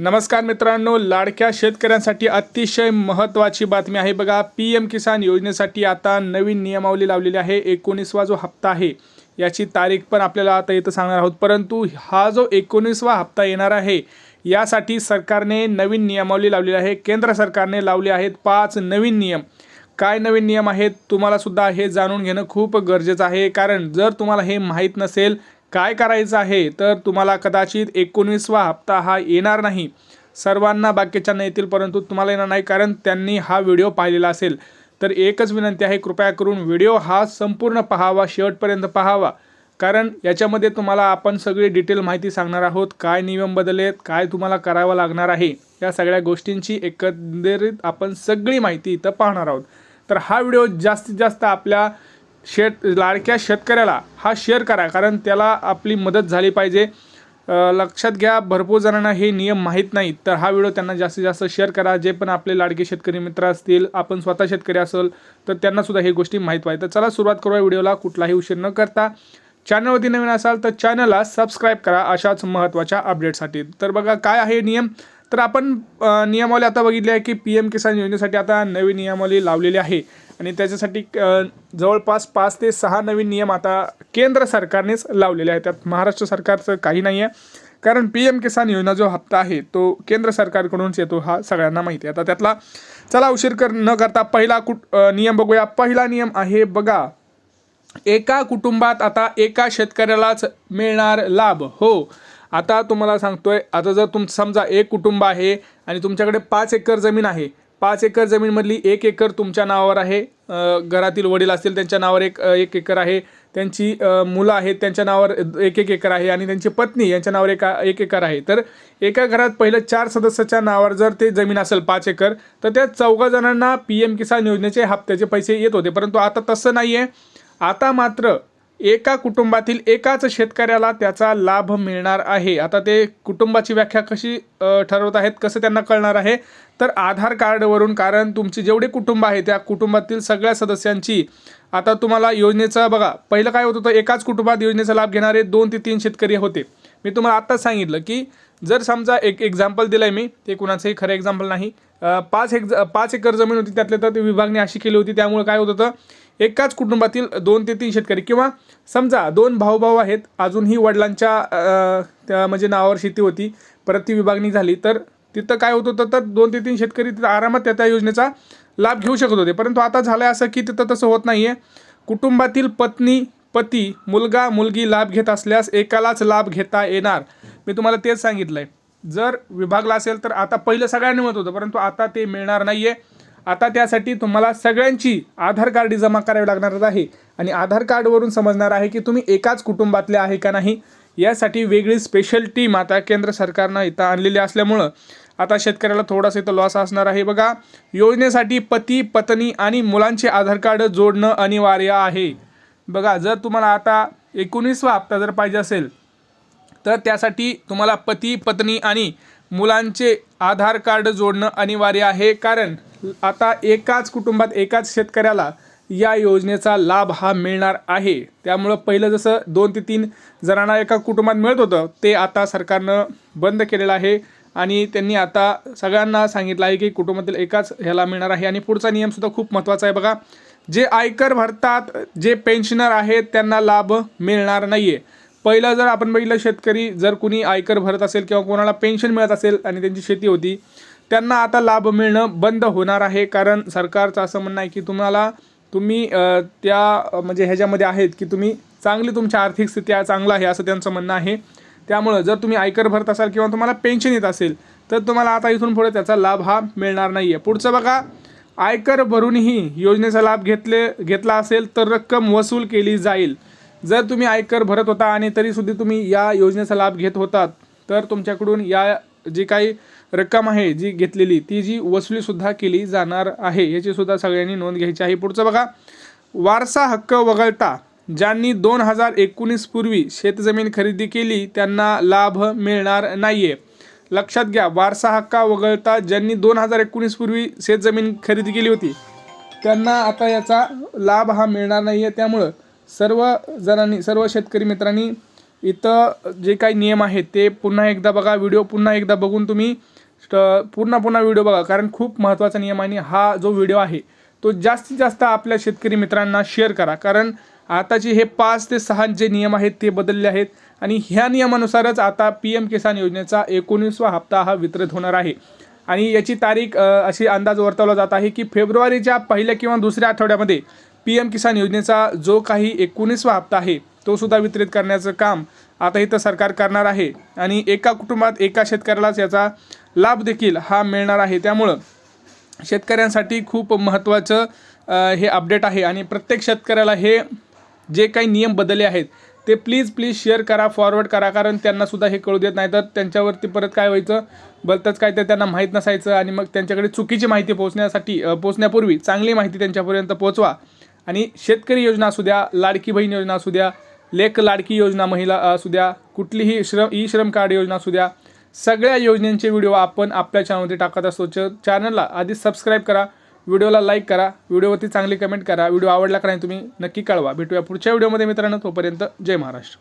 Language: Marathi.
नमस्कार मित्रांनो लाडक्या शेतकऱ्यांसाठी अतिशय महत्त्वाची बातमी आहे बघा. पी एम किसान योजनेसाठी आता नवीन नियमावली लावलेली आहे. एकोणीसवा जो हप्ता आहे याची तारीख पण आपल्याला आता इथं सांगणार आहोत. परंतु हा जो एकोणीसवा हप्ता येणार आहे यासाठी सरकारने नवीन नियमावली लावलेली आहे. केंद्र सरकारने लावले आहेत पाच नवीन नियम. काय नवीन नियम आहेत तुम्हालासुद्धा हे जाणून घेणं खूप गरजेचं आहे. कारण जर तुम्हाला हे माहीत नसेल काय करायचं आहे? तर तुम्हाला कदाचित एकोणीसवा हप्ता हा येणार नाही. सर्वांना बाकीच्यांना येतील परंतु तुम्हाला येणार नाही कारण त्यांनी हा व्हिडिओ पाहिलेला असेल. तर एकच विनंती आहे कृपया करून व्हिडिओ हा संपूर्ण पहावा शेवटपर्यंत पहावा. कारण याच्यामध्ये तुम्हाला आपण सगळी डिटेल माहिती सांगणार आहोत काय नियम बदललेत काय तुम्हाला करावं लागणार आहे. या सगळ्या गोष्टींची एकंदरीत आपण सगळी माहिती इथं पाहणार आहोत. तर हा व्हिडिओ जास्तीत जास्त आपल्या शेत लाडक्या शेतकऱ्याला हा शेअर करा कारण त्याला आपली मदत झाली पाहिजे. लक्षात घ्या भरपूर जणांना हे नियम माहीत नाहीत. तर हा व्हिडिओ त्यांना जास्तीत जास्त शेअर करा. जे पण आपले लाडके शेतकरी मित्र असतील आपण स्वतः शेतकरी असेल तर त्यांनासुद्धा हे गोष्टी माहीत पाहिजे तर चला सुरुवात करूया व्हिडिओला कुठलाही उशीर न करता. चॅनलवरती नवीन असाल तर चॅनलला सबस्क्राईब करा अशाच महत्त्वाच्या अपडेटसाठी तर बघा काय आहे नियम? तर आपण नियमावली आता बघितली आहे की पी एम किसान योजनेसाठी आता नवी नियमावली लावलेली आहे. आणि त्याच्यासाठी जवळपास पाच ते सहा नवीन नियम आता केंद्र सरकारनेच लावलेले आहेत. त्यात महाराष्ट्र सरकारचं काही नाही आहे कारण पी एम किसान योजना जो हप्ता आहे तो केंद्र सरकारकडूनच येतो हा सगळ्यांना माहिती आहे. आता त्यातला चला उशीर कर न करता पहिला कुट नियम बघूया. पहिला नियम आहे बघा एका कुटुंबात आता एका शेतकऱ्यालाच मिळणार लाभ. हो. आता तुम्हाला सांगतोय आता जर तुम समजा एक कुटुंब आहे आणि तुमच्याकडे पाच एकर जमीन आहे पाच एकर जमीनमधली एक एकर तुमच्या नावावर आहे घरातील वडील असतील त्यांच्या नावावर एक एक एकर आहे त्यांची मुलं आहेत त्यांच्या नावावर एक एक एकर आहे आणि त्यांची पत्नी यांच्या नावावर एका एक एकर आहे तर एका घरात पहिलं चार सदस्याच्या नावावर जर ते जमीन असेल पाच एकर तर त्या चौघा जणांना पी एम किसान योजनेचे हप्त्याचे पैसे येत होते परंतु आता तसं नाही आहे आता मात्र एका कुटुंबातील एकाच शेतकऱ्याला त्याचा लाभ मिळणार आहे. आता ते कुटुंबाची व्याख्या कशी ठरवत आहेत कसं त्यांना कळणार आहे? तर आधार कार्डवरून कारण तुमची जेवढे कुटुंब आहे त्या कुटुंबातील सगळ्या सदस्यांची आता तुम्हाला योजनेचं बघा पहिलं काय होत होतं एकाच कुटुंबात योजनेचा लाभ घेणारे दोन ते तीन शेतकरी होते. मी तुम्हाला आत्ताच सांगितलं की जर समजा एक एक्झाम्पल दिलं आहे मी ते कुणाचंही खरं एक्झाम्पल नाही. पाच एक पाच एकर जमीन होती त्यातल्या तर ती विभागणी अशी केली होती त्यामुळे काय होत होतं एकाच कुटुंबातील दोन ते तीन शेतकरी किंवा समजा दोन भाऊ भाऊ आहेत अजूनही वडिलांच्या त्या म्हणजे नावावर शेती होती परत ती विभागणी झाली तर तिथं काय होत होतं तर दोन ते तीन शेतकरी तिथं आरामात त्या त्या योजनेचा लाभ घेऊ शकत होते. परंतु आता झालं असं की तिथं तसं होत नाही आहे कुटुंबातील पत्नी पती मुलगा मुलगी लाभ घेत असल्यास एकालाच लाभ घेता येणार. मी तुम्हाला तेच सांगितलं आहे जर विभागला असेल तर आता पहिलं सगळ्यांनी मत होतं परंतु आता ते मिळणार नाही आहे आता त्यासाठी तुम्हाला सगळ्यांची आधार कार्ड जमा करावी लागणार आहे. आणि आधार कार्डवरून समजणार आहे की तुम्ही एकाच कुटुंबातले आहे का नाही यासाठी वेगळी स्पेशल टीम आता केंद्र सरकारनं इथं आणलेली असल्यामुळं आता शेतकऱ्याला थोडासा इथं लॉस असणार आहे. बघा योजनेसाठी पती पत्नी आणि मुलांचे आधार कार्ड जोडणं अनिवार्य आहे. बघा जर तुम्हाला आता एकोणीसवा हप्ता जर पाहिजे असेल तर त्यासाठी तुम्हाला पती पत्नी आणि मुलांचे आधार कार्ड जोडणं अनिवार्य आहे. कारण आता एकाच कुटुंबात एकाच शेतकऱ्याला या योजनेचा लाभ हा मिळणार आहे. त्यामुळं पहिलं जसं दोन ते तीन जणांना एका कुटुंबात मिळत होतं ते आता सरकारनं बंद केलेलं आहे. आणि त्यांनी आता सगळ्यांना सांगितलं आहे की कुटुंबातील एकाच ह्याला मिळणार आहे. आणि पुढचा नियमसुद्धा खूप महत्त्वाचा आहे बघा. जे आयकर भरतात जे पेन्शनर आहेत त्यांना लाभ मिळणार नाही आहे पहिलं जर आपण बघितलं शेतकरी जर कुणी आयकर भरत असेल किंवा कोणाला पेन्शन मिळत असेल आणि त्यांची शेती होती त्यांना आता लाभ मिळणं बंद होणार आहे. कारण सरकारचं असं म्हणणं आहे की तुम्हाला तुम्ही त्या म्हणजे ह्याच्यामध्ये आहेत की तुम्ही चांगली तुमची आर्थिक स्थिती आहे चांगलं आहे असं त्यांचं म्हणणं आहे. त्यामुळं जर तुम्ही आयकर भरत असाल किंवा तुम्हाला पेन्शन येत असेल तर तुम्हाला आता इथून पुढे त्याचा लाभ हा मिळणार नाही आहे पुढचं बघा आयकर भरूनही योजनेचा लाभ घेतले घेतला असेल तर रक्कम वसूल केली जाईल. जर तुम्ही आयकर भरत होता आणि तरीसुद्धा तुम्ही या योजनेचा लाभ घेत होतात तर तुमच्याकडून या जी काही रक्कम आहे जी घेतलेली ती जी वसुलीसुद्धा केली जाणार आहे याचीसुद्धा सगळ्यांनी नोंद घ्यायची आहे. पुढचं बघा. वारसा हक्क वगळता ज्यांनी दोन हजार एकोणीस पूर्वी शेतजमीन खरेदी केली त्यांना लाभ मिळणार नाही आहे लक्षात घ्या वारसा हक्का वगळता ज्यांनी दोन हजार एकोणीस पूर्वी शेतजमीन खरेदी केली होती त्यांना आता याचा लाभ हा मिळणार नाही आहे त्यामुळं सर्व जणांनी सर्व शेतकरी मित्रांनी इथं जे काही नियम आहेत ते पुन्हा एकदा बघा. व्हिडिओ पुन्हा एकदा बघून तुम्ही पुन्हा पुन्हा व्हिडिओ बघा. कारण खूप महत्त्वाचा नियम आहे आणि हा जो व्हिडिओ आहे तो जास्तीत जास्त आपल्या शेतकरी मित्रांना शेअर करा. कारण आताचे हे पाच ते सहा जे नियम आहेत ते बदलले आहेत आणि ह्या नियमानुसारच आता पी एम किसान योजनेचा एकोणीसवा हप्ता हा वितरित होणार आहे. आणि याची तारीख अशी अंदाज वर्तवला जात आहे की फेब्रुवारीच्या पहिल्या किंवा दुसऱ्या आठवड्यामध्ये पी एम किसान योजनेचा जो काही एकोणीसवा हप्ता आहे तो सुद्धा वितरित करण्याचं काम आता इथं सरकार करणार आहे. आणि एका कुटुंबात एका शेतकऱ्यालाच याचा लाभ देखील हा मिळणार आहे. त्यामुळं शेतकऱ्यांसाठी खूप महत्त्वाचं हे अपडेट आहे. आणि प्रत्येक शेतकऱ्याला हे जे काही नियम बदलले आहेत ते प्लीज प्लीज शेअर करा फॉरवर्ड करा. कारण त्यांना सुद्धा हे कळू देत नाही तर त्यांच्यावरती परत काय व्हायचं? बलतच काय तर त्यांना माहीत नसायचं. आणि मग त्यांच्याकडे चुकीची माहिती पोहोचण्यासाठी पोहोचण्यापूर्वी चांगली माहिती त्यांच्यापर्यंत पोहोचवा. आणि शेतकरी योजना असू द्या लाडकी बहीण योजना असू द्या लेख लाडकी योजना महिला असू द्या कुठलीही श्रम ई श्रम कार्ड योजना असू द्या सगळ्या योजनांचे व्हिडिओ आपण आपल्या चॅनलवरती टाकत असतो. च चॅनलला आधी सबस्क्राईब करा व्हिडिओला लाईक करा व्हिडिओवरती चांगली कमेंट करा व्हिडिओ आवडला का नाही तुम्ही नक्की कळवा. भेटूया पुढच्या व्हिडिओमध्ये मित्रांनो तोपर्यंत जय महाराष्ट्र.